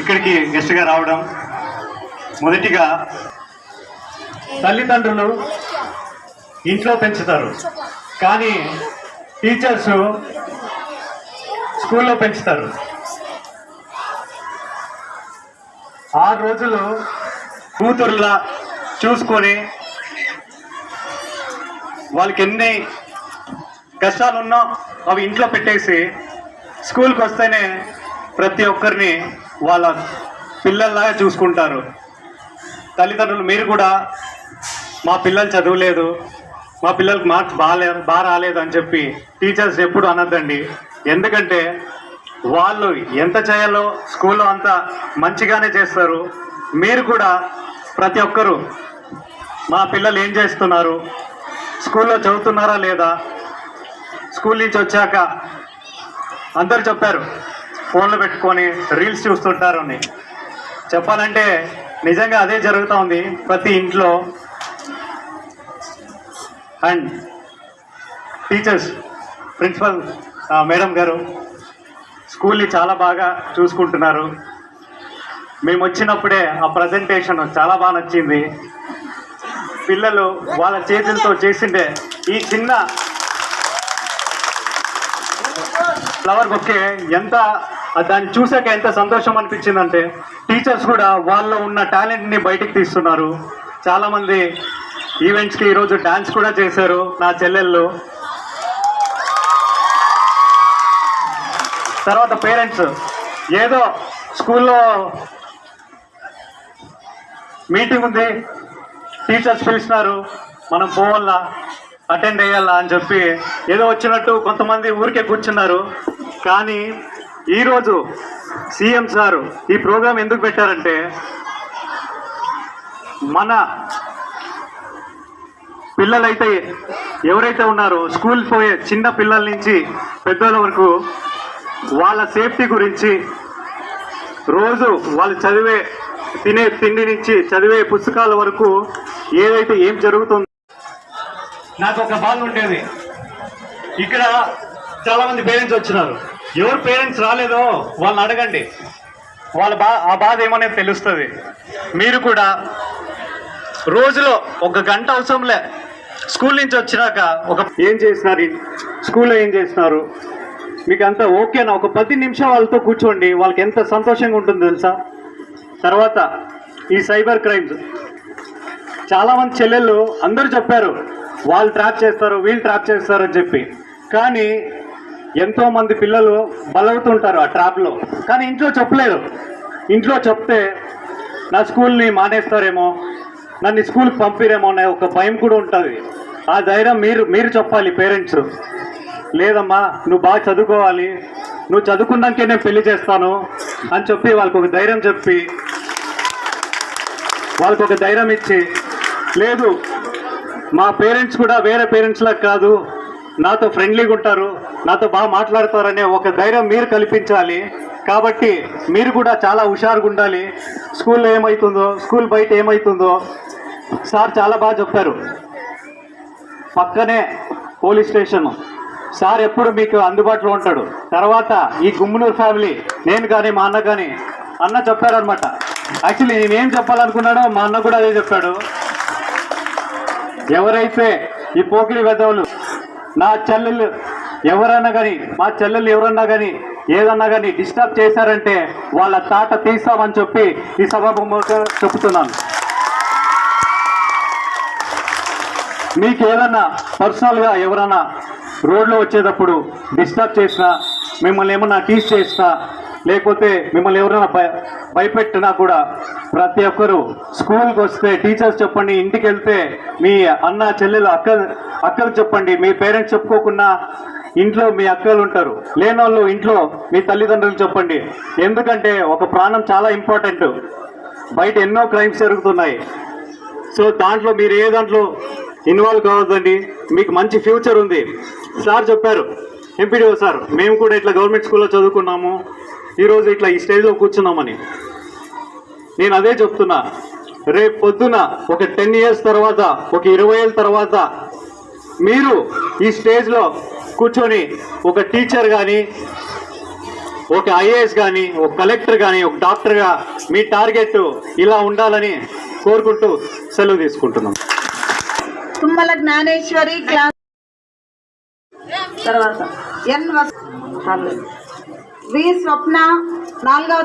ఇక్కడికి గెస్ట్గా రావడం మొదటిగా తల్లిదండ్రులు ఇంట్లో పెంచుతారు. కానీ టీచర్స్ స్కూల్లో పెంచుతారు. ఆరు రోజులు కూతురులా చూసుకొని వాళ్ళకి ఎన్ని కష్టాలున్నా అవి ఇంట్లో పెట్టేసి స్కూల్కి వస్తేనే ప్రతి ఒక్కరిని వాళ్ళ పిల్లల్లాగా చూసుకుంటారు. తల్లిదండ్రులు మీరు కూడా మా పిల్లలు చదవలేదు మా పిల్లలకు మార్క్స్ బాగాలే బాగా రాలేదు అని చెప్పి టీచర్స్ ఎప్పుడు అనద్దండి. ఎందుకంటే వాళ్ళు ఎంత చేయాలో స్కూల్లో అంతా మంచిగానే చేస్తారు. మీరు కూడా ప్రతి ఒక్కరూ మా పిల్లలు ఏం చేస్తున్నారు? స్కూల్లో చదువుతున్నారా లేదా? స్కూల్ నుంచి వచ్చాక అందరు చెప్పారు ఫోన్లు పెట్టుకొని రీల్స్ చూస్తుంటారు అని. చెప్పాలంటే నిజంగా అదే జరుగుతూ ఉంది ప్రతి ఇంట్లో. అండ్ టీచర్స్ ప్రిన్సిపల్ మేడం గారు స్కూల్ని చాలా బాగా చూసుకుంటున్నారు. మేము వచ్చినప్పుడే ఆ ప్రజెంటేషన్ చాలా బాగా నచ్చింది. పిల్లలు వాళ్ళ చేతులతో చేసిండే ఈ చిన్న ఫ్లవర్ బొకే ఎంత దాన్ని చూసాక ఎంత సంతోషం అనిపించిందంటే టీచర్స్ కూడా వాళ్ళలో ఉన్న టాలెంట్ని బయటికి తీస్తున్నారు. చాలామంది ఈవెంట్స్కి ఈరోజు డాన్స్ కూడా చేశారు నా చెల్లెళ్ళు. తర్వాత పేరెంట్స్ ఏదో స్కూల్లో మీటింగ్ ఉంది టీచర్స్ పిలిచినారు మనం పోవాలా అటెండ్ అయ్యాలా అని చెప్పి ఏదో వచ్చినట్టు కొంతమంది ఊరికే కూర్చున్నారు. కానీ ఈరోజు సీఎం సారు ఈ ప్రోగ్రాం ఎందుకు పెట్టారంటే మన పిల్లలైతే ఎవరైతే ఉన్నారో స్కూల్ పోయే చిన్న పిల్లల నుంచి పెద్దల వరకు వాళ్ళ సేఫ్టీ గురించి రోజు వాళ్ళు చదివే తినే తిండి నుంచి చదివే పుస్తకాల వరకు ఏదైతే ఏం జరుగుతుందో నాకు ఒక బాధ ఉండేది. ఇక్కడ చాలా మంది పేరెంట్స్ వచ్చినారు. ఎవరు పేరెంట్స్ రాలేదో వాళ్ళని అడగండి. వాళ్ళ బా ఆ బాధ ఏమనేది తెలుస్తుంది. మీరు కూడా రోజులో ఒక గంట అవసరంలే. స్కూల్ నుంచి వచ్చినాక ఒక ఏం చేసినారు? స్కూల్లో ఏం చేసినారు? మీకు అంత ఓకేనా ఒక పది నిమిషం వాళ్ళతో కూర్చోండి. వాళ్ళకి ఎంత సంతోషంగా ఉంటుంది తెలుసా? తర్వాత ఈ సైబర్ క్రైమ్స్. చాలామంది చెల్లెళ్ళు అందరూ చెప్పారు వాళ్ళు ట్రాప్ చేస్తారు వీళ్ళు ట్రాప్ చేస్తారు అని చెప్పి. కానీ ఎంతో మంది పిల్లలు బలవుతుంటారు ఆ ట్రాప్లో కానీ ఇంట్లో చెప్పలేదు. ఇంట్లో చెప్తే నా స్కూల్ని మానేస్తారేమో నన్ను స్కూల్కి పంపిరేమో అనే ఒక భయం కూడా ఉంటుంది. ఆ ధైర్యం మీరు మీరు చెప్పాలి పేరెంట్స్. లేదమ్మా నువ్వు బాగా చదువుకోవాలి. నువ్వు చదువుకున్నాకే నేను పెళ్ళి చేస్తాను అని చెప్పి వాళ్ళకి ఒక ధైర్యం చెప్పి వాళ్ళకు ఒక ధైర్యం ఇచ్చి లేదు మా పేరెంట్స్ కూడా వేరే పేరెంట్స్లా కాదు. నాతో ఫ్రెండ్లీగా ఉంటారు నాతో బాగా మాట్లాడతారనే ఒక ధైర్యం మీరు కల్పించాలి. కాబట్టి మీరు కూడా చాలా హుషారుగా ఉండాలి. స్కూల్లో ఏమవుతుందో స్కూల్ బయట ఏమవుతుందో సార్ చాలా బాగా చెప్తారు పక్కనే పోలీస్ స్టేషన్. సార్ ఎప్పుడు మీకు అందుబాటులో ఉంటాడు. తర్వాత ఈ గుమ్మునూరు ఫ్యామిలీ నేను కానీ మా అన్న కానీ అన్న చెప్పారనమాట యాక్చువల్లీ నేనేం చెప్పాలనుకున్నాడో మా అన్న కూడా అదే చెప్పాడు. ఎవరైతే ఈ పోకిరి వెధవులు నా చెల్లెలు ఎవరైనా కానీ మా చెల్లెలు ఎవరన్నా కానీ ఏదన్నా కానీ డిస్టర్బ్ చేశారంటే వాళ్ళ తాట తీస్తామని చెప్పి ఈ సభాముఖంగా చెప్తున్నాను. మీకు ఏదన్నా పర్సనల్గా ఎవరన్నా రోడ్లో వచ్చేటప్పుడు డిస్టర్బ్ చేసినా మిమ్మల్ని ఏమన్నా టీస్ చేసినా లేకపోతే మిమ్మల్ని ఎవరైనా భయ భయపెట్టినా కూడా ప్రతి ఒక్కరు స్కూల్కి వస్తే టీచర్స్ చెప్పండి ఇంటికి వెళ్తే మీ అన్న చెల్లెలు అక్క అక్కలు చెప్పండి మీ పేరెంట్స్ చెప్పుకోకుండా ఇంట్లో మీ అక్కలు ఉంటారు. లేని వాళ్ళు ఇంట్లో మీ తల్లిదండ్రులు చెప్పండి. ఎందుకంటే ఒక ప్రాణం చాలా ఇంపార్టెంట్. బయట ఎన్నో క్రైమ్స్ జరుగుతున్నాయి. సో దాంట్లో మీరు ఏ దాంట్లో ఇన్వాల్వ్ కావద్దండి. మీకు మంచి ఫ్యూచర్ ఉంది. సార్ చెప్పారు. ఎంపీడీఓ సార్ మేము కూడా ఇట్లా గవర్నమెంట్ స్కూల్లో చదువుకున్నాము. ఈరోజు ఇట్లా ఈ స్టేజ్లో కూర్చున్నామని. నేను అదే చెప్తున్నా. రేపు పొద్దున ఒక టెన్ ఇయర్స్ తర్వాత ఒక ఇరవై ఏళ్ళ తర్వాత మీరు ఈ స్టేజ్లో కూర్చొని ఒక టీచర్ కానీ ఒక ఐఏఎస్ కానీ ఒక కలెక్టర్ కానీ ఒక డాక్టర్గా మీ టార్గెట్ ఇలా ఉండాలని కోరుకుంటూ సెలవు తీసుకుంటున్నాం. తుమ్మల జ్ఞానేశ్వరి క్లాస్ తర్వాత ఎన్ వి స్వప్న నాలుగవ